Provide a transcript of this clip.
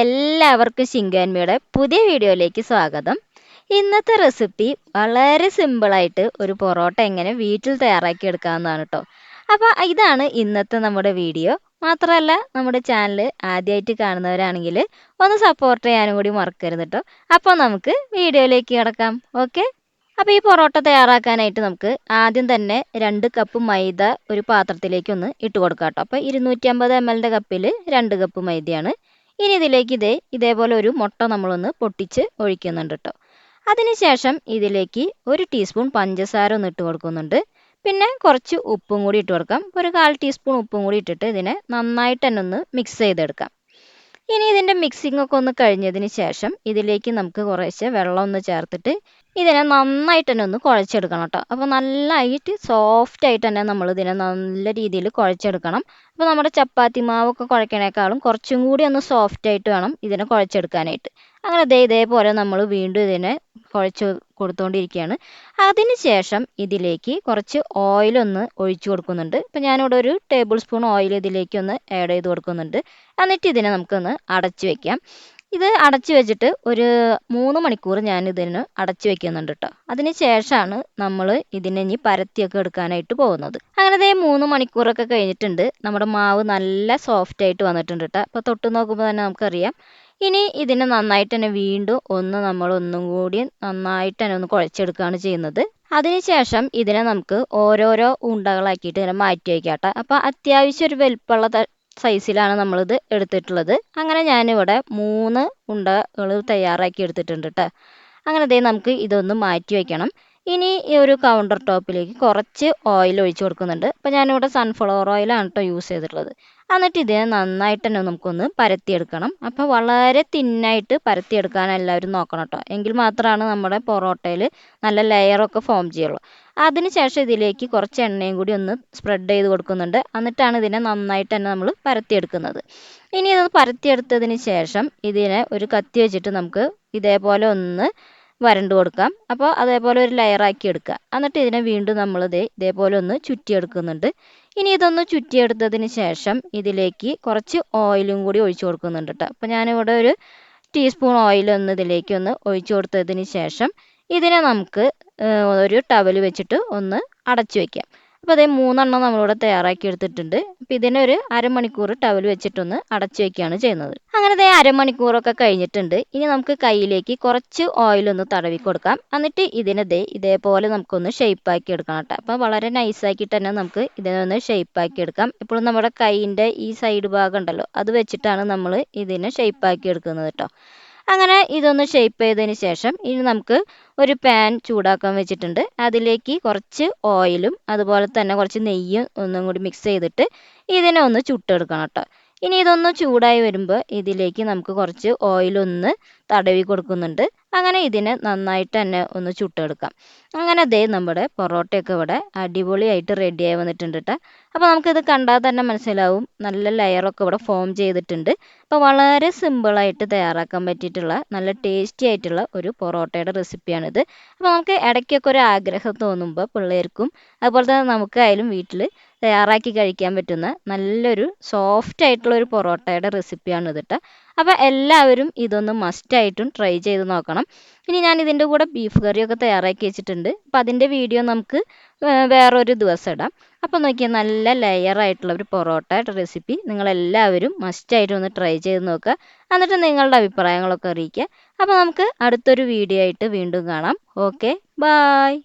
എല്ലാവർക്കും ശിങ്കാൻമിയുടെ പുതിയ വീഡിയോയിലേക്ക് സ്വാഗതം. ഇന്നത്തെ റെസിപ്പി വളരെ സിമ്പിളായിട്ട് ഒരു പൊറോട്ട എങ്ങനെ വീട്ടിൽ തയ്യാറാക്കി എടുക്കാവുന്നതാണ് കേട്ടോ അപ്പോൾ ഇതാണ് ഇന്നത്തെ നമ്മുടെ വീഡിയോ. മാത്രമല്ല നമ്മുടെ ചാനൽ ആദ്യമായിട്ട് കാണുന്നവരാണെങ്കിൽ ഒന്ന് സപ്പോർട്ട് ചെയ്യാനും കൂടി മറക്കരുത് കേട്ടോ അപ്പോൾ നമുക്ക് വീഡിയോയിലേക്ക് കിടക്കാം. ഓക്കെ അപ്പോൾ ഈ പൊറോട്ട തയ്യാറാക്കാനായിട്ട് നമുക്ക് ആദ്യം തന്നെ രണ്ട് കപ്പ് മൈദ ഒരു പാത്രത്തിലേക്ക് ഒന്ന് ഇട്ട് കൊടുക്കാം കേട്ടോ അപ്പോൾ ഇരുന്നൂറ്റി അമ്പത് എം എല്ലിന്റെ കപ്പിൽ രണ്ട് കപ്പ് മൈദയാണ് ഇനി ഇതിലേക്ക് ഇതേ ഇതേപോലെ ഒരു മുട്ട നമ്മളൊന്ന് പൊട്ടിച്ച് ഒഴിക്കുന്നുണ്ട് കേട്ടോ അതിനുശേഷം ഇതിലേക്ക് ഒരു ടീസ്പൂൺ പഞ്ചസാര ഒന്ന് ഇട്ട് കൊടുക്കുന്നുണ്ട്. പിന്നെ കുറച്ച് ഉപ്പും കൂടി ഇട്ട് കൊടുക്കാം. ഒരു കാൽ ടീസ്പൂൺ ഉപ്പും കൂടി ഇട്ടിട്ട് ഇതിനെ നന്നായിട്ട് തന്നെ ഒന്ന് മിക്സ് ചെയ്തെടുക്കാം. ഇനി ഇതിന്റെ മിക്സിംഗ് ഒക്കെ ഒന്ന് കഴിഞ്ഞതിന് ശേഷം ഇതിലേക്ക് നമുക്ക് കുറേശ്ശെ വെള്ളം ഒന്ന് ചേർത്തിട്ട് ഇതിനെ നന്നായിട്ട് തന്നെ ഒന്ന് കുഴച്ചെടുക്കണം കേട്ടോ അപ്പോൾ നല്ലതായിട്ട് സോഫ്റ്റ് ആയിട്ട് തന്നെ നമ്മൾ ഇതിനെ നല്ല രീതിയിൽ കുഴച്ചെടുക്കണം. അപ്പോൾ നമ്മുടെ ചപ്പാത്തി മാവൊക്കെ കുഴക്കണേക്കാളും കുറച്ചും കൂടി ഒന്ന് സോഫ്റ്റ് ആയിട്ട് വേണം ഇതിനെ കുഴച്ചെടുക്കാനായിട്ട്. അങ്ങനെ ദേ ഇതേപോലെ നമ്മൾ വീണ്ടും ഇതിനെ കുഴച്ച് കൊടുത്തുകൊണ്ടിരിക്കുകയാണ് അതിനുശേഷം ഇതിലേക്ക് കുറച്ച് ഓയിലൊന്ന് ഒഴിച്ചു കൊടുക്കുന്നുണ്ട്. ഇപ്പം ഞാനിവിടെ ഒരു ടേബിൾ സ്പൂൺ ഓയിൽ ഇതിലേക്ക് ഒന്ന് ആഡ് ചെയ്ത് കൊടുക്കുന്നുണ്ട്. എന്നിട്ട് ഇതിനെ നമുക്കൊന്ന് അടച്ചു വെക്കാം. ഇത് അടച്ചു വെച്ചിട്ട് ഒരു മൂന്ന് മണിക്കൂർ ഞാൻ ഇതിന് അടച്ചു വെക്കുന്നുണ്ട് കേട്ടോ അതിന് ശേഷമാണ് നമ്മൾ ഇതിനെ ഇനി പരത്തിയൊക്കെ എടുക്കാനായിട്ട് പോകുന്നത്. അങ്ങനെ ദേ മൂന്ന് മണിക്കൂറൊക്കെ കഴിഞ്ഞിട്ടുണ്ട്. നമ്മുടെ മാവ് നല്ല സോഫ്റ്റ് ആയിട്ട് വന്നിട്ടുണ്ട് കേട്ടോ അപ്പോൾ തൊട്ട് നോക്കുമ്പോൾ തന്നെ നമുക്കറിയാം. ഇനി ഇതിനെ നന്നായിട്ട് തന്നെ വീണ്ടും ഒന്ന് നമ്മൾ ഒന്നും കൂടി നന്നായിട്ട് തന്നെ ഒന്ന് കുഴച്ചെടുക്കുകയാണ് ചെയ്യുന്നത്. അതിനുശേഷം ഇതിനെ നമുക്ക് ഓരോരോ ഉണ്ടകളാക്കിയിട്ട് ഇതിനെ മാറ്റി വയ്ക്കാം അപ്പം അപ്പോൾ അത്യാവശ്യം ഒരു വലുപ്പമുള്ള സൈസിലാണ് നമ്മളിത് എടുത്തിട്ടുള്ളത്. അങ്ങനെ ഞാനിവിടെ മൂന്ന് ഉണ്ടകൾ തയ്യാറാക്കി എടുത്തിട്ടുണ്ട് കേട്ടോ അങ്ങനെ ദേ നമുക്ക് ഇതൊന്ന് മാറ്റി വയ്ക്കണം. ഇനി ഈ ഒരു കൗണ്ടർ ടോപ്പിലേക്ക് കുറച്ച് ഓയിൽ ഒഴിച്ച് കൊടുക്കുന്നുണ്ട്. അപ്പോൾ ഞാനിവിടെ സൺഫ്ലവർ ഓയിലാണ് കേട്ടോ യൂസ് ചെയ്തിട്ടുള്ളത്. എന്നിട്ട് ഇതിനെ നന്നായിട്ട് തന്നെ നമുക്കൊന്ന് പരത്തിയെടുക്കണം. അപ്പോൾ വളരെ തിന്നായിട്ട് പരത്തിയെടുക്കാൻ എല്ലാവരും നോക്കണം കേട്ടോ എങ്കിൽ മാത്രമാണ് നമ്മുടെ പൊറോട്ടയിൽ നല്ല ലെയറൊക്കെ ഫോം ചെയ്യുള്ളൂ. അതിനുശേഷം ഇതിലേക്ക് കുറച്ച് എണ്ണയും കൂടി ഒന്ന് സ്പ്രെഡ് ചെയ്ത് കൊടുക്കുന്നുണ്ട്. എന്നിട്ടാണ് ഇതിനെ നന്നായിട്ട് തന്നെ നമ്മൾ പരത്തിയെടുക്കുന്നത്. ഇനി ഇത് പരത്തിയെടുത്തതിന് ശേഷം ഇതിനെ ഒരു കത്തി വെച്ചിട്ട് നമുക്ക് ഇതേപോലെ ഒന്ന് വരണ്ട് കൊടുക്കാം. അപ്പോൾ അതേപോലെ ഒരു ലെയറാക്കി എടുക്കുക. എന്നിട്ട് ഇതിനെ വീണ്ടും നമ്മൾ ഇതേ ഇതേപോലെ ഒന്ന് ചുറ്റിയെടുക്കുന്നുണ്ട്. ഇനി ഇതൊന്ന് ചുറ്റിയെടുത്തതിന് ശേഷം ഇതിലേക്ക് കുറച്ച് ഓയിലും കൂടി ഒഴിച്ചു കൊടുക്കുന്നുണ്ട് കേട്ടോ അപ്പോൾ ഞാനിവിടെ ഒരു ടീസ്പൂൺ ഒന്ന് ഇതിലേക്ക് ഒന്ന് ഒഴിച്ചു കൊടുത്തതിന് ശേഷം ഇതിനെ നമുക്ക് ഒരു ടവൽ വെച്ചിട്ട് ഒന്ന് അടച്ചു വയ്ക്കാം അപ്പോൾ അതേ മൂന്നെണ്ണം നമ്മളിവിടെ തയ്യാറാക്കി എടുത്തിട്ടുണ്ട്. അപ്പോൾ ഇതിനെ ഒരു അരമണിക്കൂർ ടവൽ വെച്ചിട്ടൊന്ന് അടച്ചു വയ്ക്കുകയാണ് ചെയ്യുന്നത്. അങ്ങനെ അതേ അരമണിക്കൂറൊക്കെ കഴിഞ്ഞിട്ടുണ്ട്. ഇനി നമുക്ക് കയ്യിലേക്ക് കുറച്ച് ഓയിലൊന്ന് തടവി കൊടുക്കാം. എന്നിട്ട് ഇതിനെ ഇതേപോലെ നമുക്കൊന്ന് ഷേപ്പാക്കി എടുക്കണം കേട്ടോ. അപ്പോൾ വളരെ നൈസാക്കിയിട്ട് തന്നെ നമുക്ക് ഇതിനൊന്ന് ഷേപ്പാക്കി എടുക്കാം. ഇപ്പോഴും നമ്മുടെ കൈയിന്റെ ഈ സൈഡ് ഭാഗം ഉണ്ടല്ലോ അത് വെച്ചിട്ടാണ് നമ്മൾ ഇതിനെ ഷേപ്പാക്കി എടുക്കുന്നത് കേട്ടോ. അങ്ങനെ ഇതൊന്ന് ഷേപ്പ് ചെയ്തതിന് ശേഷം ഇനി നമുക്ക് ഒരു പാൻ ചൂടാക്കാൻ വെച്ചിട്ടുണ്ട്. അതിലേക്ക് കുറച്ച് ഓയിലും അതുപോലെ തന്നെ കുറച്ച് നെയ്യും ഒന്നും കൂടി മിക്സ് ചെയ്തിട്ട് ഇതിനെ ഒന്ന് ചുട്ടെടുക്കണം കേട്ടോ. ഇനി ഇതൊന്ന് ചൂടായി വരുമ്പോൾ ഇതിലേക്ക് നമുക്ക് കുറച്ച് ഓയിലൊന്ന് തടവി കൊടുക്കുന്നുണ്ട്. അങ്ങനെ ഇതിനെ നന്നായിട്ട് തന്നെ ഒന്ന് ചുട്ടെടുക്കാം. അങ്ങനെ ദേ നമ്മുടെ പൊറോട്ടയൊക്കെ ഇവിടെ അടിപൊളിയായിട്ട് റെഡിയായി വന്നിട്ടുണ്ട് കേട്ടോ അപ്പോൾ നമുക്കിത് കണ്ടാൽ തന്നെ മനസ്സിലാവും. നല്ല ലെയറൊക്കെ ഇവിടെ ഫോം ചെയ്തിട്ടുണ്ട്. അപ്പോൾ വളരെ സിമ്പിളായിട്ട് തയ്യാറാക്കാൻ പറ്റിയിട്ടുള്ള നല്ല ടേസ്റ്റി ആയിട്ടുള്ള ഒരു പൊറോട്ടയുടെ റെസിപ്പിയാണിത്. അപ്പോൾ നമുക്ക് ഇടയ്ക്കൊക്കെ ഒരു ആഗ്രഹം തോന്നുമ്പോൾ പിള്ളേർക്കും അതുപോലെ തന്നെ നമുക്കായാലും വീട്ടിൽ തയ്യാറാക്കി കഴിക്കാൻ പറ്റുന്ന നല്ലൊരു സോഫ്റ്റ് ആയിട്ടുള്ള ഒരു പൊറോട്ടയുടെ റെസിപ്പിയാണ് ഇത് കേട്ടോ അപ്പോൾ എല്ലാവരും ഇതൊന്ന് മസ്റ്റായിട്ടും ട്രൈ ചെയ്ത് നോക്കണം. ഇനി ഞാൻ ഇതിന്റെ കൂടെ ബീഫ് കറിയൊക്കെ തയ്യാറാക്കി വെച്ചിട്ടുണ്ട്. അപ്പം അതിന്റെ വീഡിയോ നമുക്ക് വേറൊരു ദിവസം ഇടാം. അപ്പോൾ നോക്കിയാൽ നല്ല ലെയർ ആയിട്ടുള്ള ഒരു പൊറോട്ടയുടെ റെസിപ്പി നിങ്ങളെല്ലാവരും മസ്റ്റായിട്ട് ഒന്ന് ട്രൈ ചെയ്ത് നോക്കുക. എന്നിട്ട് നിങ്ങളുടെ അഭിപ്രായങ്ങളൊക്കെ അറിയിക്കുക. അപ്പോൾ നമുക്ക് അടുത്തൊരു വീഡിയോ ആയിട്ട് വീണ്ടും കാണാം. Okay bye